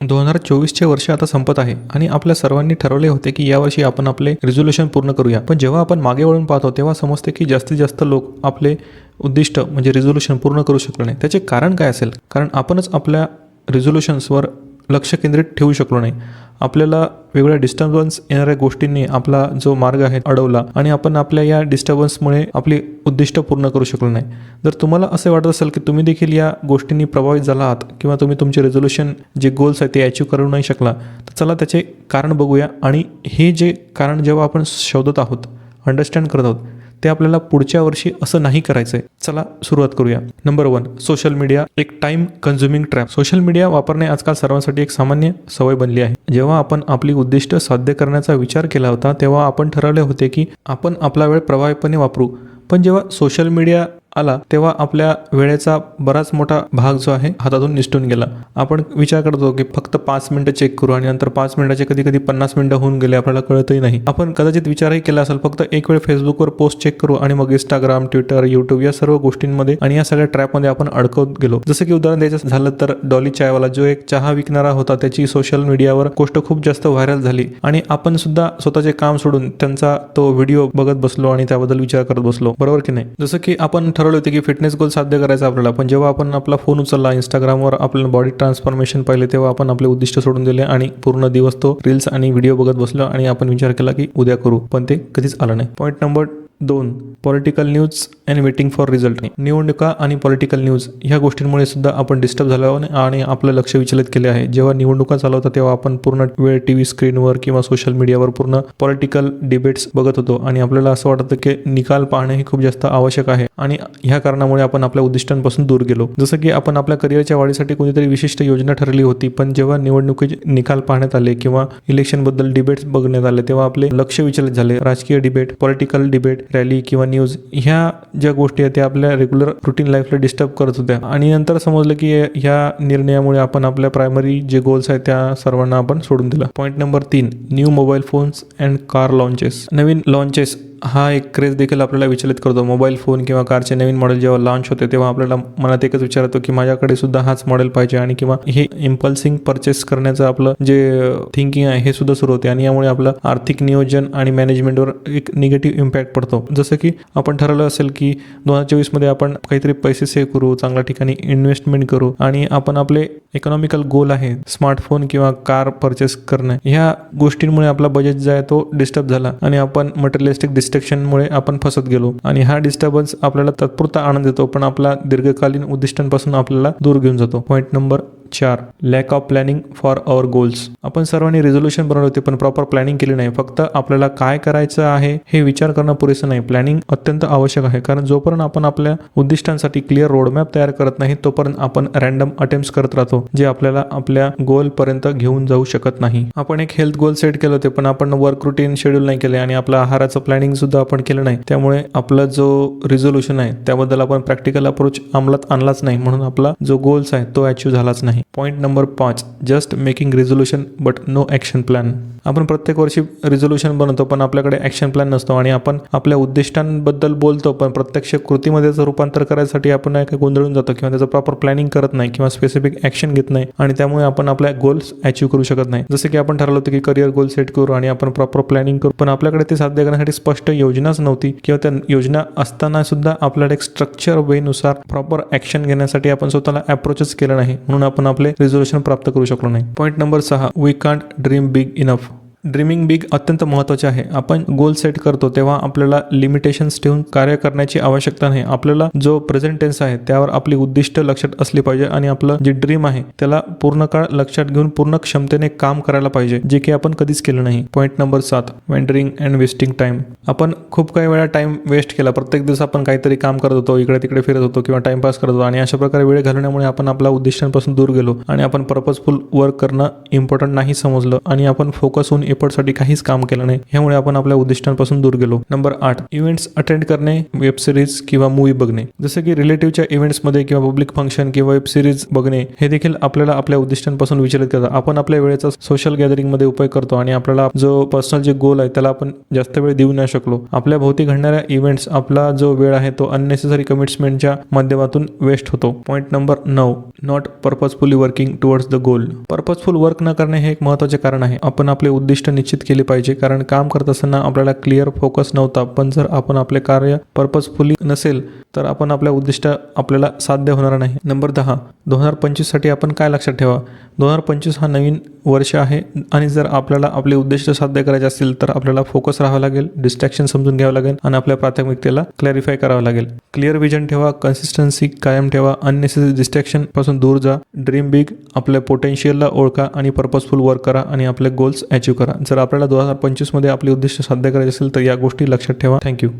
दोन हजार चोवीसचे वर्ष आता संपत आहे आणि आपल्या सर्वांनी ठरवले होते की यावर्षी आपण आपले रिझोल्युशन पूर्ण करूया. पण जेव्हा आपण मागे वळून पाहतो तेव्हा समजते की जास्तीत जास्त लोक आपले उद्दिष्ट म्हणजे रिझोल्युशन पूर्ण करू शकले नाही. त्याचे कारण काय असेल? कारण आपणच आपल्या रिझोल्युशन्सवर लक्ष केंद्रित ठेवू शकलो नाही. आपल्याला वेगळ्या डिस्टर्बन्स येणाऱ्या गोष्टींनी आपला जो मार्ग आहे अडवला आणि आपण आपल्या या डिस्टर्बन्समुळे आपली उद्दिष्ट पूर्ण करू शकलो नाही. जर तुम्हाला असे वाटत असेल की तुम्ही देखील या गोष्टींनी प्रभावित झाला आहात किंवा तुम्ही तुमचे रेझोल्युशन जे गोल्स आहेत ते अचीव करू नाही शकला तर चला त्याचे कारण बघूया आणि हे जे कारण जेव्हा आपण शोधत आहोत अंडरस्टँड करत आहोत ते आपल्याला पुढच्या वर्षी असं नाही करायचं आहे चला सुरुवात करूया. नंबर वन सोशल मीडिया एक time consuming trap social media वापरणे आजकाल सर्वांसाठी एक सामान्य सवय बनली आहे. जेव्हा आपण आपली उद्दिष्ट साध्य करण्याचा विचार केला होता तेव्हा आपण ठरवले होते की आपण आपला वेळ प्रभावीपणे वापरू. पण जेव्हा सोशल मीडिया आला तेव्हा आपल्या वेळेचा बराच मोठा भाग जो आहे हातातून निसटून गेला. आपण विचार करतो की फक्त पाच मिनटं चेक करू आणि नंतर पाच मिनिटाचे कधी कधी पन्नास मिनिटं होऊन गेले आपल्याला कळतही नाही. आपण कदाचित विचारही केला असेल फक्त एक वेळ फेसबुकवर पोस्ट चेक करू आणि मग इंस्टाग्राम ट्विटर युट्यूब या सर्व गोष्टींमध्ये आणि या सगळ्या ट्रॅपमध्ये आपण अडकवत गेलो. जसं की उदाहरण द्यायचं झालं तर डॉली चायवाला जो एक चहा विकणारा होता त्याची सोशल मीडियावर गोष्ट खूप जास्त व्हायरल झाली आणि आपण सुद्धा स्वतःचे काम सोडून त्यांचा तो व्हिडिओ बघत बसलो आणि त्याबद्दल विचार करत बसलो. बरोबर की नाही? जसं की आपण ठरवलं होतं की फिटनेस गोल साध्य करायचा आपल्याला. पण जेव्हा आपण आपला फोन उचलला इंस्टाग्रामवर आपलं बॉडी ट्रान्सफॉर्मेशन पाहिले तेव्हा आपण आपले उद्दिष्ट सोडून दिले आणि पूर्ण दिवस तो रील्स आणि व्हिडिओ बघत बसलो आणि आपण विचार केला की उद्या करू. पण ते कधीच आलं नाही. पॉईंट नंबर दोन political news and waiting for result निवडणुका आणि पॉलिटिकल न्यूज ह्या गोष्टींमुळे सुद्धा आपण डिस्टर्ब झालो आणि आपलं लक्ष विचलित केले आहे. जेव्हा निवडणुका चालू तेव्हा आपण पूर्ण वेळ टी व्ही स्क्रीनवर किंवा सोशल मीडियावर पूर्ण पॉलिटिकल डिबेट्स बघत होतो आणि आपल्याला असं वाटतं की निकाल पाहणे हे खूप जास्त आवश्यक आहे आणि ह्या कारणामुळे आपण आपल्या उद्दिष्टांपासून दूर गेलो. जसं की आपण आपल्या करिअरच्या वाढीसाठी कोणीतरी विशिष्ट योजना ठरली होती पण जेव्हा निवडणुकीचे निकाल पाहण्यात आले किंवा इलेक्शनबद्दल डिबेट्स बघण्यात आले तेव्हा आपले लक्ष विचलित झाले. राजकीय डिबेट पॉलिटिकल डिबेट रॅली किंवा न्यूज ह्या ज्या गोष्टी आहेत त्या आपल्या रेग्युलर रुटीन लाईफला डिस्टर्ब करत होत्या. आणि नंतर समजलं की ह्या निर्णयामुळे आपण आपल्या प्रायमरी जे गोल्स आहेत त्या सर्वांना आपण सोडून दिला. पॉईंट नंबर तीन new mobile phones and car launches Naveen launches हा एक क्रेज देखील आपल्याला विचलित करतो. मोबाईल फोन किंवा कारचे नवीन मॉडेल जेव्हा लॉन्च होते तेव्हा आपल्याला मनात एकच विचार येतो की माझ्याकडे सुद्धा हाच मॉडेल पाहिजे आणि किंवा हे इम्पल्सिंग परचेस करण्याचं आपलं जे थिंकिंग आहे हे सुद्धा सुरू होते आणि यामुळे आपलं आर्थिक नियोजन आणि मॅनेजमेंटवर एक निगेटिव्ह इम्पॅक्ट पडतो. जसं की आपण ठरवलं असेल की दोन हजार चोवीसमध्ये आपण काहीतरी पैसे सेव्ह करू चांगल्या ठिकाणी इन्व्हेस्टमेंट करू आणि आपण आपले इकॉनॉमिकल गोल आहे स्मार्टफोन किंवा कार परचेस करणं ह्या गोष्टींमुळे आपला बजेट जो आहे तो डिस्टर्ब झाला आणि आपण मटेरियलिस्टिक डिस्ट्रॅक्शनमुळे आपण फसत गेलो. आणि हा डिस्टर्बन्स आपल्याला तात्पुरता आनंद देतो पण आपला दीर्घकालीन उद्दिष्टांपासून आपल्याला दूर घेऊन जातो. पॉईंट नंबर चार lack of planning for our goals आपण सर्वांनी रेझोल्युशन बनवले होते पण प्रॉपर प्लॅनिंग केली नाही. फक्त आपल्याला काय करायचं आहे हे विचार करणं पुरेसं नाही. प्लॅनिंग अत्यंत आवश्यक आहे. कारण जोपर्यंत आपण आपल्या उद्दिष्टांसाठी क्लिअर रोडमॅप तयार करत नाही तोपर्यंत आपण रॅन्डम अटेम्प्ट करत राहतो जे आपल्याला आपल्या गोल पर्यंत घेऊन जाऊ शकत नाही. आपण एक हेल्थ गोल सेट केले होते पण आपण वर्क रुटीन शेड्यूल नाही केले आणि आपलं आहाराचं प्लॅनिंग सुद्धा आपण केलं नाही. त्यामुळे आपला जो रिझोल्युशन आहे त्याबद्दल आपण प्रॅक्टिकल अप्रोच अंमलात आणलाच नाही. म्हणून आपला जो गोल्स आहे तो अचीव्ह झालाच नाही. पॉईंट नंबर पाच just making resolution but no action plan आपण प्रत्येक वर्षी रिझोल्युशन बनवतो पण आपल्याकडे ॲक्शन प्लॅन नसतो आणि आपण आपल्या उद्दिष्टांबद्दल बोलतो पण प्रत्यक्ष कृतीमध्ये त्याचं रूपांतर करायसाठी आपण नाही गोंधळून जातो किंवा त्याचं प्रॉपर प्लॅनिंग करत नाही किंवा स्पेसिफिक ॲक्शन घेत नाही आणि त्यामुळे आपण आपल्या गोल्स अचीव करू शकत नाही. जसं की आपण ठरवलं होतं की करिअर गोल सेट करू आणि आपण प्रॉपर प्लॅनिंग करू पण आपल्याकडे ते साध्य करण्यासाठी स्पष्ट योजनाच नव्हती किंवा त्या योजना असताना सुद्धा आपल्याला एक स्ट्रक्चर वेनुसार प्रॉपर ॲक्शन घेण्यासाठी आपण स्वतःला अप्रोचच केलं नाही म्हणून आपण आपले रिझोल्युशन प्राप्त करू शकलो नाही. पॉईंट नंबर सहा we can't dream big enough dreaming big अत्यंत महत्त्वाचे आहे. आपण गोल सेट करतो तेव्हा आपल्याला लिमिटेशन्स ठेवून कार्य करण्याची आवश्यकता नाही. आपल्याला जो प्रेझेंट टेन्स आहे त्यावर आपली उद्दिष्ट लक्षात असली पाहिजे आणि आपलं जे ड्रीम आहे त्याला पूर्ण काळ लक्षात घेऊन पूर्ण क्षमतेने काम करायला पाहिजे जे की आपण कधीच केलं नाही. पॉईंट नंबर सात वेंडरिंग अँड वेस्टिंग टाइम आपण खूप काही वेळा टाइम वेस्ट केला. प्रत्येक दिवस आपण काहीतरी काम करत होतो इकडे तिकडे फिरत होतो किंवा टाइमपास करत होतो आणि अशा प्रकारे वेळ घालवण्यामुळे आपण आपल्या उद्दिष्टांपासून दूर गेलो आणि आपण पर्पजफुल वर्क करणं इम्पॉर्टंट नाही समजलं आणि आपण फोकस होऊन एफर्टसाठी काहीच काम केलं नाही. ह्यामुळे आपण आपल्या उद्दिष्टांपासून दूर गेलो. नंबर आठ इव्हेंट्स अटेंड करणे वेब सिरीज किंवा मूवी बघणे. जसं की रिलेटिव्हच्या इव्हेंट्समध्ये किंवा पब्लिक फंक्शन किंवा वेब सिरीज बघणे हे देखील आपल्याला आपल्या उद्दिष्टांपासून विचलित करतात. आपण आपल्या वेळेचा सोशल गॅदरिंगमध्ये उपयोग करतो आणि आपल्याला जो पर्सनल जे गोल आहे त्याला आपण जास्त वेळ देऊ नाही शकलो. आपल्या भोवती घडणाऱ्या इव्हेंट्स आपला जो वेळ आहे तो अननेसेसरी कमिट्समेंटच्या माध्यमातून वेस्ट होतो. पॉईंट नंबर नऊ not purposefully working towards the goal purposeful work न करणे हे एक महत्त्वाचे कारण आहे. आपण आपले उद्दिष्ट निश्चित केले पाहिजे. कारण काम करत असताना आपल्याला क्लिअर फोकस नव्हता. पण जर आपण आपले कार्य पर्पजफुली नसेल तर आपण आपल्या उद्दिष्ट आपल्याला साध्य होणार नाही. नंबर दहा. दोन हजार पंचवीससाठी आपण काय लक्षात ठेवा? दोन हजार पंचवीस हा नवीन वर्ष आहे आणि जर आपल्याला आपले उद्दिष्ट साध्य करायचे असतील तर आपल्याला फोकस राहावं लागेल डिस्ट्रॅक्शन समजून घ्यावं लागेल आणि आपल्या प्राथमिकतेला क्लॅरिफाय करावं लागेल. क्लिअर विजन ठेवा कन्सिस्टन्सी कायम ठेवा अननेसेसरी डिस्ट्रॅक्शनपासून दूर जा. ड्रीम बिग आपल्या पोटेन्शियलला ओळखा आणि पर्पजफुल वर्क करा आणि आपले गोल्स अचीव करा. जर आपल्याला दोन हजार पंचवीसमध्ये आपले उद्दिष्ट साध्य करायचे असेल तर या गोष्टी लक्षात ठेवा. थँक्यू